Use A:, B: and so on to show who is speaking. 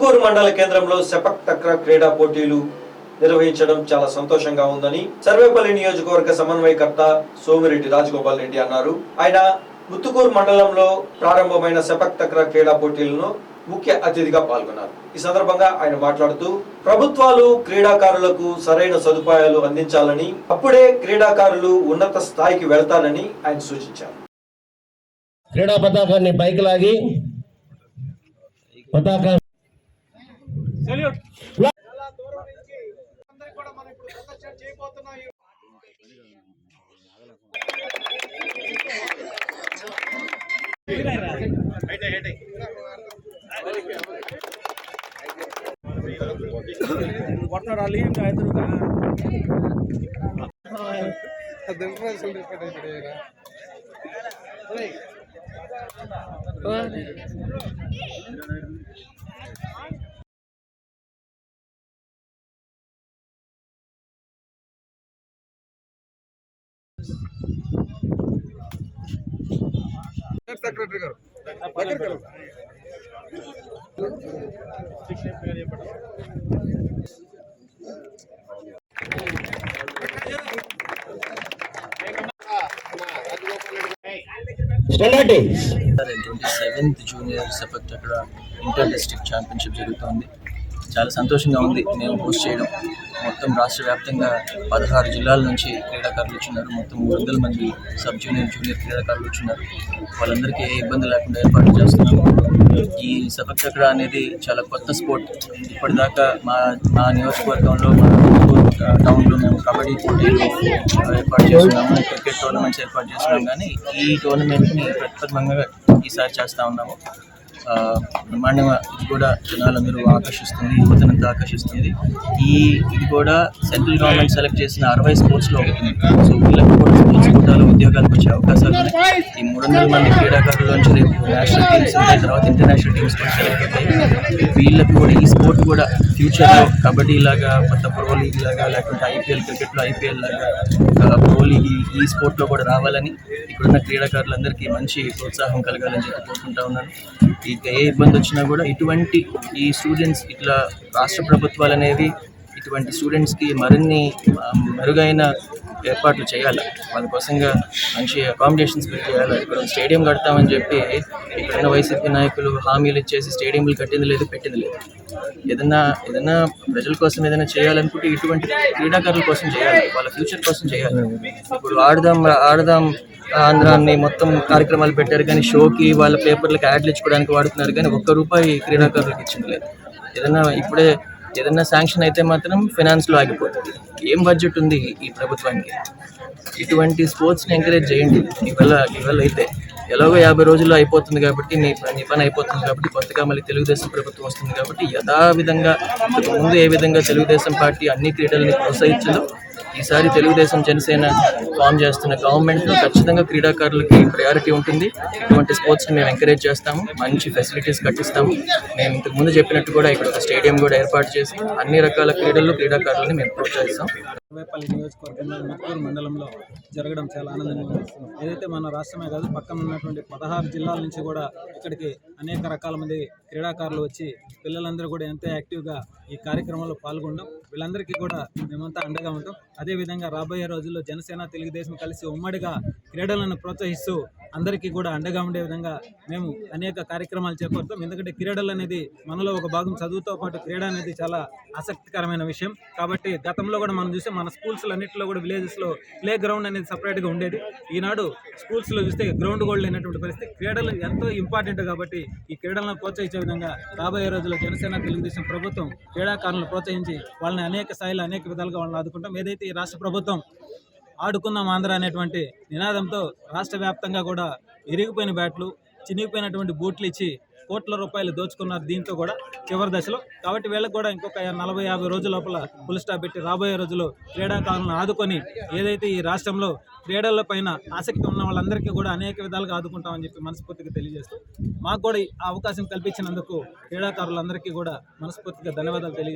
A: ముత్తుకూరు మండల కేంద్రంలో సెపక్ తక్ర క్రీడా పోటీలు నిర్వహించడం చాలా సంతోషంగా ఉందని సర్వేపల్లి నియోజకవర్గ సమన్వయకర్త సోమిరెడ్డి రాజగోపాల్ రెడ్డి అన్నారు. ఆయన ముత్తుకూరు మండలంలో ప్రారంభమైన సెపక్ తక్ర క్రీడా పోటీలను ముఖ్య అతిథిగా పాల్గొన్నారు. ఈ సందర్భంగా ఆయన మాట్లాడుతూ ప్రభుత్వాలు క్రీడాకారులకు సరైన సదుపాయాలు అందించాలని అప్పుడే క్రీడాకారులు ఉన్నత స్థాయికి వెళ్తారని ఆయన సూచించారు.
B: క్రీడా పతాకాన్ని పైకి లాగి పతాకా
C: సెక్రటరీ గారు దగ్గరికి రండి.
B: స్టెండర్టీ
D: ట్వంటీ సెవెంత్ జూనియర్ సెపక్ అక్కడ ఇంటర్ డిస్ట్రిక్ట్ ఛాంపియన్షిప్ జరుగుతోంది. చాలా సంతోషంగా ఉంది. మేము పోస్ట్ చేయడం. మొత్తం రాష్ట్ర వ్యాప్తంగా పదహారు జిల్లాల నుంచి క్రీడాకారులు వచ్చినారు. మొత్తం మూడు వందల మంది సబ్ జూనియర్ జూనియర్ క్రీడాకారులు వచ్చినారు. వాళ్ళందరికీ ఏ ఇబ్బంది లేకుండా ఏర్పాటు చేస్తున్నాము. ఈ సెపక్ చక్ర అనేది చాలా కొత్త స్పోర్ట్. ఇప్పటిదాకా మా మా నియోజకవర్గంలో మా టౌన్లో మేము కబడ్డీ పోటీలు ఏర్పాటు చేస్తున్నాము. క్రికెట్ టోర్నమెంట్స్ ఏర్పాటు చేస్తున్నాం. కానీ ఈ టోర్నమెంట్ని ప్రతిపదంగా ఈసారి చేస్తూ ఉన్నాము. బ్రహ్మాండంగా ఇది కూడా జనాలందరూ ఆకర్షిస్తుంది యువతనంతా ఆకర్షిస్తుంది. ఈ ఇది కూడా సెంట్రల్ గవర్నమెంట్ సెలెక్ట్ చేసిన అరవై స్పోర్ట్స్లో ఒకటి. సో వీళ్ళకి కూడా స్పోర్ట్స్ కోటాలో ఉద్యోగాలకు వచ్చే అవకాశాలు ఉన్నాయి. ఈ మూడు వందల మంది క్రీడాకారుల నుంచి రేపు నేషనల్ టీమ్స్ ఉంటాయి తర్వాత ఇంటర్నేషనల్ టీమ్స్ కూడా సెలెక్ట్ అవుతాయి. వీళ్ళకి కూడా ఈ స్పోర్ట్ కూడా ఫ్యూచర్లో కబడ్డీ లాగా కొత్త ప్రో లీగ్ లాగా లేకుంటే ఐపీఎల్ క్రికెట్లో ఐపీఎల్ లాగా ప్రో లీగ్ ఈ- స్పోర్ట్లో కూడా రావాలని ఇక్కడున్న క్రీడాకారులందరికీ మంచి ప్రోత్సాహం కలగాలని చెప్పి కోరుకుంటా ఉన్నాను. ఇంకా ఏ ఇబ్బంది వచ్చినా కూడా ఇటువంటి ఈ స్టూడెంట్స్ ఇట్లా రాష్ట్ర ప్రభుత్వాలు అనేవి ఇటువంటి స్టూడెంట్స్కి మరిన్ని మెరుగైన ఏర్పాట్లు చేయాలి. వాళ్ళ మంచి అకామిడేషన్స్ చేయాలి. ఇక్కడ స్టేడియం కడతామని చెప్పి ఇక్కడున్న వైసీపీ నాయకులు హామీలు ఇచ్చేసి స్టేడియంలు కట్టింది లేదు పెట్టింది లేదు. ఏదన్నా ఏదన్నా ప్రజల కోసం ఏదైనా చేయాలనుకుంటే ఇటువంటి క్రీడాకారుల కోసం చేయాలి. వాళ్ళ ఫ్యూచర్ కోసం చేయాలి. ఇప్పుడు ఆడదాం ఆడదాం ఆంధ్రాన్ని మొత్తం కార్యక్రమాలు పెట్టారు కానీ షోకి వాళ్ళ పేపర్లకు యాడ్లు ఇచ్చుకోవడానికి వాడుతున్నారు కానీ ఒక్క రూపాయి క్రీడాకారులకు ఇచ్చింది లేదు. ఏదన్నా ఇప్పుడే ఏదన్నా శాంక్షన్ అయితే మాత్రం ఫినాన్స్లో ఆగిపోతుంది. ఏం బడ్జెట్ ఉంది ఈ ప్రభుత్వానికి? ఇటువంటి స్పోర్ట్స్ని ఎంకరేజ్ చేయండి. ఇవాళ ఇవాళ అయితే ఎలాగో యాభై రోజుల్లో అయిపోతుంది కాబట్టి నీ నీ పని అయిపోతుంది కాబట్టి కొత్తగా మళ్ళీ తెలుగుదేశం ప్రభుత్వం వస్తుంది కాబట్టి యథావిధంగా ముందు ఏ విధంగా తెలుగుదేశం పార్టీ అన్ని క్రీడల్ని ప్రోత్సహించిందో ఈసారి తెలుగుదేశం జనసేన ఫామ్ చేస్తున్న గవర్నమెంట్లో ఖచ్చితంగా క్రీడాకారులకి ప్రయారిటీ ఉంటుంది. ఇటువంటి స్పోర్ట్స్ని మేము ఎంకరేజ్ చేస్తాము. మంచి ఫెసిలిటీస్ కట్టిస్తాము. మేము ఇంతకు ముందు చెప్పినట్టు కూడా ఇక్కడ ఒక స్టేడియం కూడా ఏర్పాటు చేసి అన్ని రకాల క్రీడల్లో క్రీడాకారులని మేము ప్రోత్సహిస్తాం.
E: సర్వేపల్లి నియోజకవర్గంలో ముత్తూరు మండలంలో జరగడం చాలా ఆనందంగా ఉంది. ఏదైతే మన రాష్ట్రమే కాదు పక్కన ఉన్నటువంటి పదహారు జిల్లాల నుంచి కూడా ఇక్కడికి అనేక రకాల మంది క్రీడాకారులు వచ్చి పిల్లలందరూ కూడా ఎంతో యాక్టివ్గా ఈ కార్యక్రమంలో పాల్గొనడం వీళ్ళందరికీ కూడా మేమంతా అండగా ఉంటాం. అదేవిధంగా రాబోయే రోజుల్లో జనసేన తెలుగుదేశం కలిసి ఉమ్మడిగా క్రీడలను ప్రోత్సహిస్తూ అందరికీ కూడా అండగా ఉండే విధంగా మేము అనేక కార్యక్రమాలు చేపడతాం. ఎందుకంటే క్రీడలు అనేది మనలో ఒక భాగం చదువుతో పాటు క్రీడ అనేది చాలా ఆసక్తికరమైన విషయం. కాబట్టి గతంలో కూడా మనం చూస్తే మన స్కూల్స్ అన్నింటిలో కూడా విలేజెస్లో ప్లే గ్రౌండ్ అనేది సపరేట్గా ఉండేది. ఈనాడు స్కూల్స్లో చూస్తే గ్రౌండ్ కూడా లేనటువంటి పరిస్థితి. క్రీడలు ఎంతో ఇంపార్టెంట్ కాబట్టి ఈ క్రీడలను ప్రోత్సహించే విధంగా రాబోయే రోజుల్లో జనసేన తెలుగుదేశం ప్రభుత్వం క్రీడాకారులను ప్రోత్సహించి వాళ్ళని అనేక స్థాయిలో అనేక విధాలుగా వాళ్ళని ఆదుకుంటాం. ఏదైతే ఈ రాష్ట్ర ప్రభుత్వం ఆడుకుందాం ఆంధ్ర అనేటువంటి నినాదంతో రాష్ట్ర వ్యాప్తంగా కూడా ఇరిగిపోయిన బ్యాట్లు చినిగిపోయినటువంటి బూట్లు ఇచ్చి కోట్ల రూపాయలు దోచుకున్నారు దీంతో కూడా చివరి దశలో. కాబట్టి వీళ్ళకి కూడా ఇంకొక నలభై యాభై రోజుల లోపల ఫుల్ స్టాప్ పెట్టి రాబోయే రోజుల్లో క్రీడాకారులను ఆదుకొని ఏదైతే ఈ రాష్ట్రంలో క్రీడల పైన ఆసక్తి ఉన్న వాళ్ళందరికీ కూడా అనేక విధాలుగా ఆదుకుంటామని చెప్పి మనస్ఫూర్తిగా తెలియజేస్తూ మాకు కూడా ఆ అవకాశం కల్పించినందుకు క్రీడాకారులందరికీ కూడా మనస్ఫూర్తిగా ధన్యవాదాలు తెలియజేస్తాం